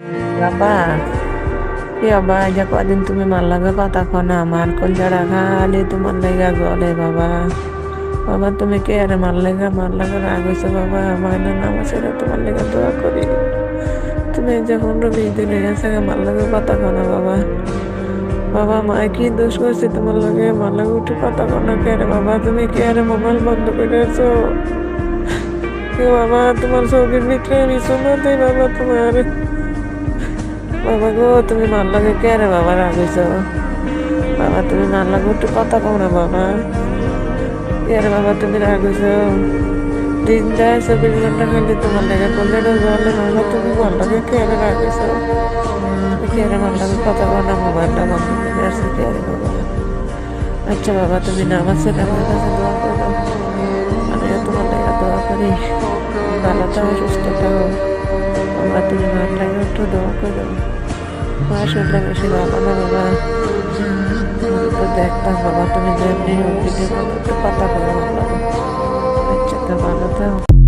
বাবা কি বাবা, যা কদিন তুমি মার লাগে কথা না আমার কলজারা খালি তোমার লেগা জলে বাবা। বাবা, তুমি কে আরে মার লেগা মার লাগা রাগ হয়েছে বাবা, আমার না নামাজ এটা তোমার লেগা দোয়া করি। তুমি যখন রবি দিনে গেছে মার লাগে কথা না বাবা। বাবা মা কি দোষ করছে তোমার লগে, মার লাগে উঠে কথা না কে রে বাবা, তুমি কে আরে মোবাইল বন্ধ করে আছো? বাবা, তোমার চোখের ভিতরে আমি শুনতে বাবা, তোমার বাবা গো, তুমি মার লাগে কে রে বাবা রাগিস বাবা, তুমি মার একটু কথা কও না বাবা। কে রে বাবা, তুমি রাগিস দিন যায় চব্বিশ ঘণ্টা খালি তোমার লাগে বললে জলে বাবা, তুমি মার লাগে কে রে রাগিস কে রে মার কথা কও না মোবাইলটা বন্ধ করে কে রে বাবা? আচ্ছা বাবা, তুমি নামাজ শেখা আমার কাছে দোয়া করো। আমিও তোমার লাগে দোয়া করি। ভালো থাকো, সুস্থ থাকো। একটু দোয়া করো মা শুনলে বেশি ভালো না বাবা তো দেখতাম বাবা তুমি যেমনি হোক ভিডিও একটু কথা বলো ভালো আচ্ছা তো ভালো থাকো